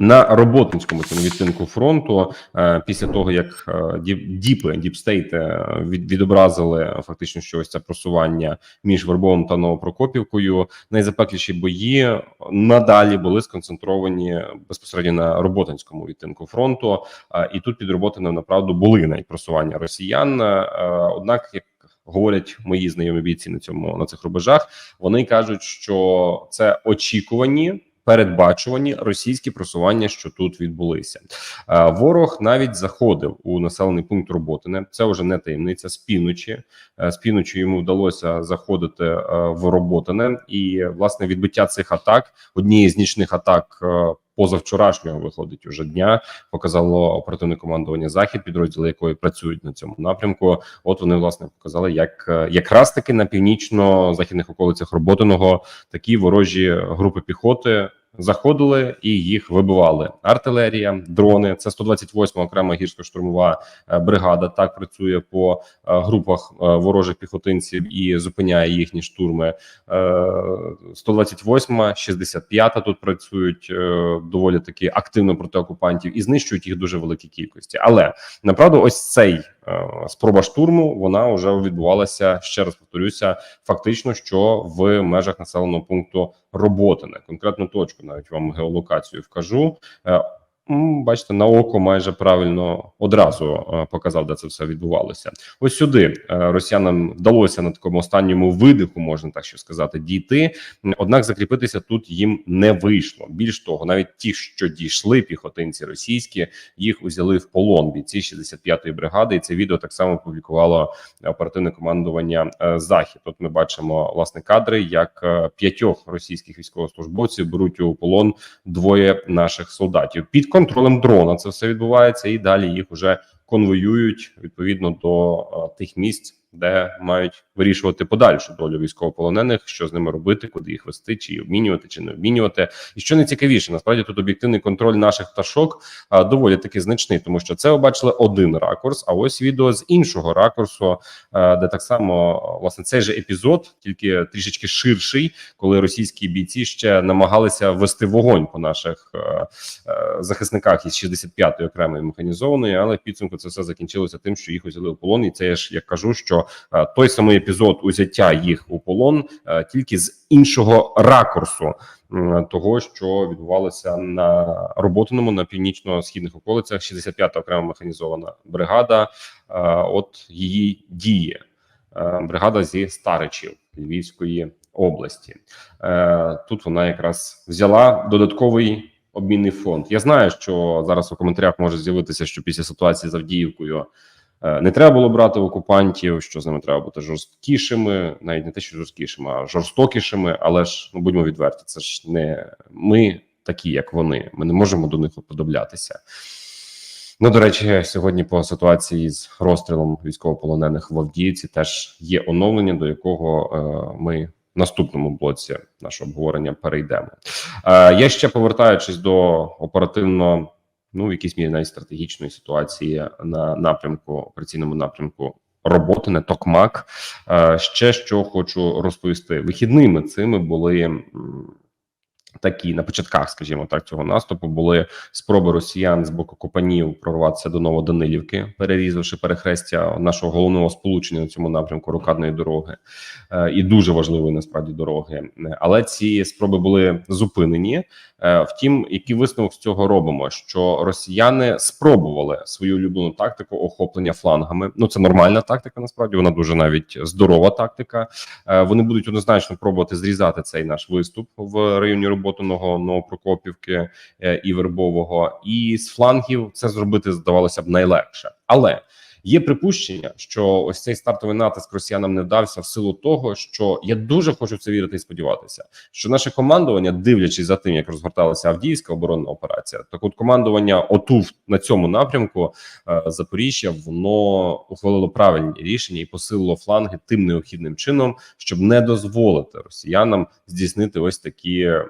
На роботинському цьому відтинку фронту, е, після того як е, діпи діпстейти е, відобразили фактично, що ось це просування між Вербовим та Новопрокопівкою, найзапекліші бої надалі були сконцентровані безпосередньо на роботинському відтинку фронту. І тут під Роботиним направду були навіть просування росіян. Однак, як говорять мої знайомі бійці на цьому на цих рубежах, вони кажуть, що це очікувані. Передбачувані російські просування, що тут відбулися, Е, ворог навіть заходив у населений пункт Роботине. Це вже не таємниця. З півночі Е, з півночі йому вдалося заходити е, в Роботине, і власне відбиття цих атак однієї з нічних атак. Позавчорашнього виходить уже дня, показало оперативне командування захід, підрозділи якої працюють на цьому напрямку. От вони власне показали, як якраз таки на північно-західних околицях Роботиного такі ворожі групи піхоти заходили і їх вибивали. Артилерія, дрони. Це 128 окрема гірсько-штурмова е, бригада. Так працює по е, групах е, ворожих піхотинців і зупиняє їхні штурми. Е, 128, 65 тут працюють доволі таки активно проти окупантів і знищують їх дуже великі кількості. Але направду, ось цей спроба штурму вона вже відбувалася ще раз. Повторюся, фактично, що в межах населеного пункту Роботине, конкретну точку, навіть вам геолокацію вкажу. Бачите, на око майже правильно одразу е, показав, де це все відбувалося. Ось сюди е, росіянам вдалося на такому останньому видиху, можна так що сказати, дійти. Однак закріпитися тут їм не вийшло. Більш того, навіть ті, що дійшли піхотинці російські, їх узяли в полон бійці 65-ї бригади. І це відео так само публікувало оперативне командування е, Захід. От ми бачимо власне кадри, як п'ятьох російських військовослужбовців беруть у полон двоє наших солдатів під контролем дрона. Це все відбувається, і далі їх уже конвоюють відповідно до е, тих місць, де мають вирішувати подальшу долю військовополонених, що з ними робити, куди їх вести, чи обмінювати, чи не обмінювати. І що найцікавіше, насправді тут об'єктивний контроль наших пташок а, доволі таки значний, тому що це ви бачили один ракурс. А ось відео з іншого ракурсу, е, де так само власне цей же епізод, тільки трішечки ширший, коли російські бійці ще намагалися вести вогонь по наших е, е, захисниках із 65-ї окремої механізованої, але в підсумку це все закінчилося тим, що їх взяли у полон. І це я ж як кажу, що е, той самий епізод узяття їх у полон е, тільки з іншого ракурсу. Того, що відбувалося на роботиному на північно-східних околицях, 65-та окрема механізована бригада. е, От її діє бригада зі Старичів Львівської області. Тут вона якраз взяла додатковий обмінний фонд. Я знаю, що зараз у коментарях може з'явитися, що після ситуації з Авдіївкою не треба було брати окупантів, що з ними треба бути жорсткішими, навіть не те, що жорсткішими, а жорстокішими. Але ж ну будьмо відверті, це ж не ми такі, як вони. Ми не можемо до них уподоблятися. Ну, до речі, сьогодні по ситуації з розстрілом військовополонених в Авдіївці теж є оновлення, до якого е, ми в наступному блоці нашого обговорення перейдемо. Е, я ще повертаючись до оперативно, ну в якійсь мірі навіть стратегічної ситуації на напрямку операційному напрямку. Роботи не токмак. Е, Ще що хочу розповісти. Вихідними цими були такі на початках, скажімо так, цього наступу були спроби росіян з боку Копанів прорватися до Новоданилівки, перерізавши перехрестя нашого головного сполучення на цьому напрямку рокадної дороги, е, і дуже важливої насправді дороги. Але ці спроби були зупинені. Е, Втім, який висновок з цього робимо? Що росіяни спробували свою улюблену тактику охоплення флангами. Ну це нормальна тактика. Насправді вона дуже навіть здорова тактика. Е, Вони будуть однозначно пробувати зрізати цей наш виступ в районі роботаного Новопрокопівки е, і Вербового. І з флангів це зробити здавалося б найлегше, але. Є припущення, що ось цей стартовий натиск росіянам не вдався в силу того, що я дуже хочу в це вірити і сподіватися, що наше командування, дивлячись за тим, як розгорталася Авдіївська оборонна операція, так от командування ОТУВ на цьому напрямку е, Запоріжжя воно ухвалило правильні рішення і посилило фланги тим необхідним чином, щоб не дозволити росіянам здійснити ось такі м,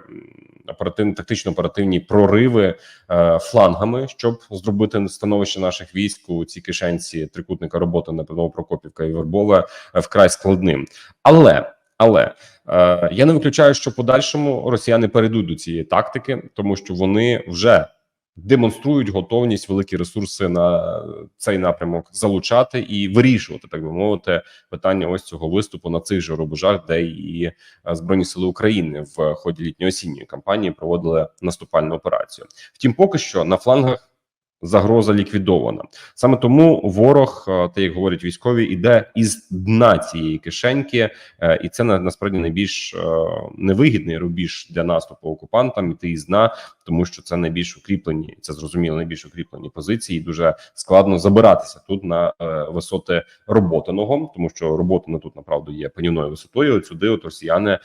оперативно тактично оперативні прориви е, флангами, щоб зробити становище наших військ у цій кишенці трикутника роботи на Новопрокопівка і Вербове е, вкрай складним. Але але е, я не виключаю, що подальшому росіяни перейдуть до цієї тактики, тому що вони вже демонструють готовність великі ресурси на цей напрямок залучати і вирішувати, так би мовити, питання ось цього виступу на цих же рубежах, де і е, збройні сили України в ході літньо-осінньої кампанії проводили наступальну операцію. Втім, поки що на флангах. Загроза ліквідована саме тому ворог, е, те як говорять військові, іде із дна цієї кишеньки, е, і це на- насправді найбільш е, невигідний рубіж для наступу окупантам іти із дна, тому що це найбільш укріплені, це зрозуміло, найбільш укріплені позиції. Дуже складно забиратися тут на висоти роботиного, тому що роботина тут направду є панівною висотою. От сюди от росіяни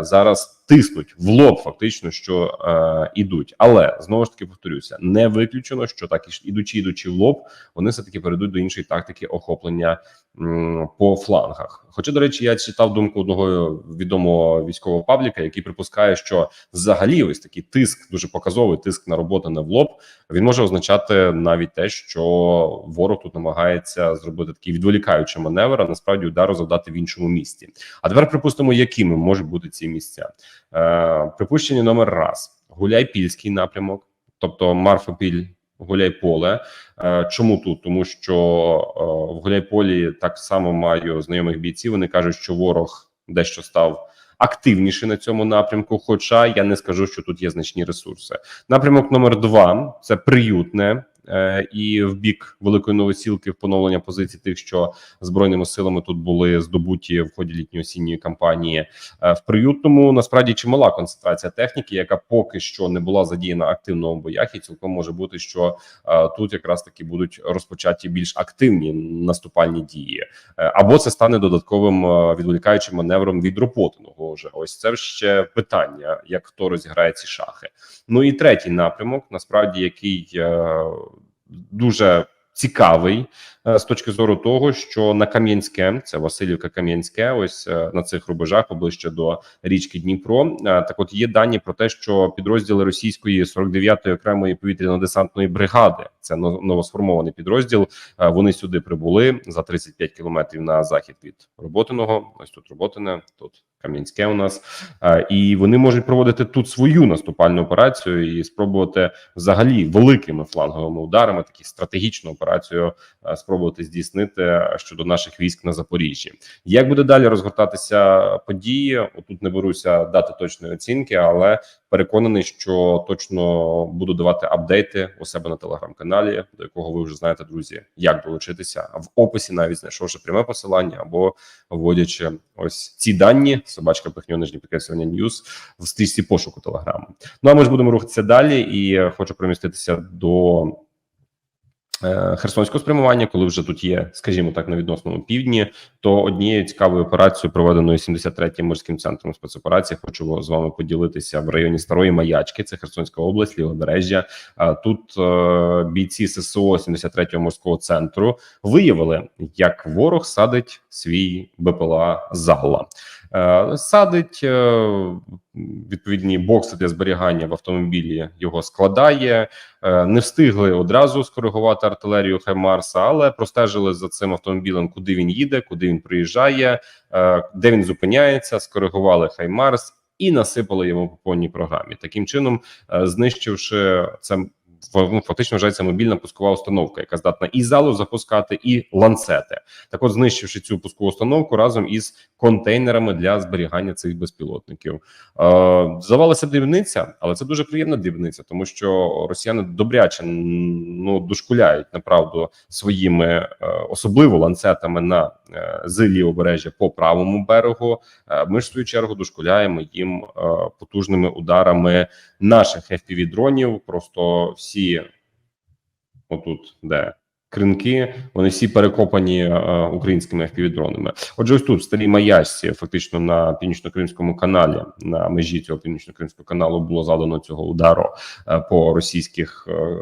зараз тиснуть в лоб, фактично, що е, ідуть. Але знову ж таки повторюся, не виключено, що так ідучи, ідучи в лоб, вони все таки перейдуть до іншої тактики охоплення по флангах. Хоча, до речі, я читав думку одного відомого військового пабліка, який припускає, що взагалі ось такий тиск, дуже показовий тиск на роботу не в лоб. Він може означати навіть те, що ворог тут намагається зробити такий відволікаючий маневр, а насправді удару завдати в іншому місці. А тепер припустимо, якими можуть бути ці місця. Е, припущення номер раз: Гуляйпільський напрямок, тобто Марфопіль. Гуляйполе. Е, Чому тут? Тому що е, в Гуляйполі так само маю знайомих бійців. Вони кажуть, що ворог дещо став активніше на цьому напрямку. Хоча я не скажу, що тут є значні ресурси. Напрямок номер два це приютне. Е, І в бік великої новосілки в поновлення позицій тих, що збройними силами тут були здобуті в ході літньо-осінньої кампанії Е, в приютному. Насправді чимала концентрація техніки, яка поки що не була задіяна активно в боях, і цілком може бути, що е, тут якраз таки будуть розпочаті більш активні наступальні дії, або це стане додатковим відволікаючим маневром від Ропотиного. Вже ось це ще питання, як хто розіграє ці шахи. Ну і третій напрямок, насправді, який дуже цікавий з точки зору того, що на Кам'янське, це Васильівка Кам'янське, ось е, на цих рубежах, поближче до річки Дніпро. Е, Так, от є дані про те, що підрозділи російської 49-ї окремої повітряно-десантної бригади, це но- новосформований підрозділ. е, Вони сюди прибули за 35 кілометрів на захід від Роботиного. Ось тут Роботине, тут Кам'янське у нас, Е, і вони можуть проводити тут свою наступальну операцію і спробувати взагалі великими фланговими ударами такі стратегічну операцію е, спробувати здійснити щодо наших військ на Запоріжжі. Як буде далі розгортатися події? Отут не беруся дати точної оцінки, але переконаний, що точно буду давати апдейти у себе на телеграм-каналі, до якого ви вже знаєте, друзі, як долучитися. В описі навіть знайшовши пряме посилання або вводячи ось ці дані, собачка пихньо нижнє підкреслення Ньюс в стрічці пошуку телеграму. Ну а ми ж будемо рухатися далі, і е, хочу приміститися до. Е, Херсонського спрямування, коли вже тут є, скажімо так, на відносному півдні, то однією цікавою операцією, проведеною 73-м морським центром спецоперації, хочу з вами поділитися в районі Старої Маячки, це Херсонська область, лівобережжя. Тут е, бійці ССО 73-го морського центру виявили, як ворог садить свій БПЛА Загла. Е, Садить е, відповідні бокси для зберігання в автомобілі. Його складає. Е, Не встигли одразу скоригувати артилерію Хаймарса, але простежили за цим автомобілем, куди він їде, куди він приїжджає, де він зупиняється. Скоригували Хаймарс і насипали йому по повній програмі. Таким чином, знищивши це. Ну, Фактично вважається мобільна пускова установка, яка здатна і залу запускати, і ланцети. Так, от знищивши цю пускову установку разом із контейнерами для зберігання цих безпілотників. Е, Здавалося, дрібниця, але це дуже приємна дрібниця, тому що росіяни добряче ну дошкуляють направду своїми е, особливо ланцетами на е, з лівобережжя по правому берегу. Ми ж в свою чергу дошкуляємо їм потужними ударами наших fpv дронів. Просто всі отут, де кринки, вони всі перекопані е, українськими fpv-дронами. Отже, ось тут в старій маячці, фактично на північно-кримському каналі, на межі цього північно-кримського каналу було задано цього удару е, по російських е,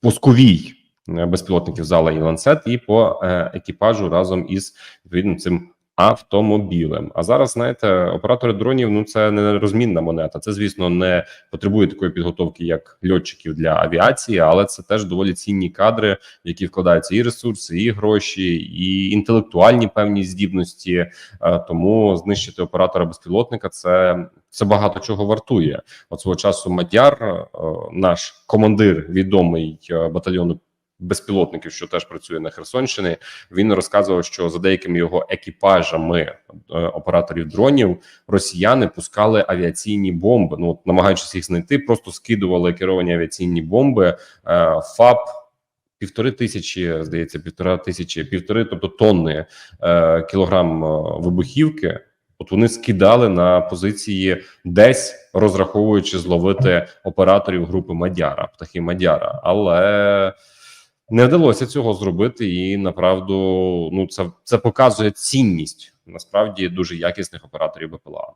пусковій е, безпілотників зала і ланцет, і по е, екіпажу разом із відповідно цим автомобілем. А зараз знаєте, оператори дронів ну це не розмінна монета. Це, звісно, не потребує такої підготовки, як льотчиків для авіації, але це теж доволі цінні кадри, в які вкладаються і ресурси, і гроші, і інтелектуальні певні здібності. Е, Тому знищити оператора безпілотника це. Це багато чого вартує. От свого часу Мадяр, е, наш командир відомий е, батальйону безпілотників, що теж працює на Херсонщині. Він розказував, що за деякими його екіпажами е, операторів дронів росіяни пускали авіаційні бомби. Ну намагаючись їх знайти, просто скидували керовані авіаційні бомби. Е, ФАП. Півтори тисячі, здається, півтора тисячі, півтори, тобто тонни е, кілограм вибухівки. От вони скидали на позиції десь розраховуючи зловити операторів групи Мадяра, птахи Мадяра, але не вдалося цього зробити, і направду ну це, це показує цінність насправді дуже якісних операторів БПЛА.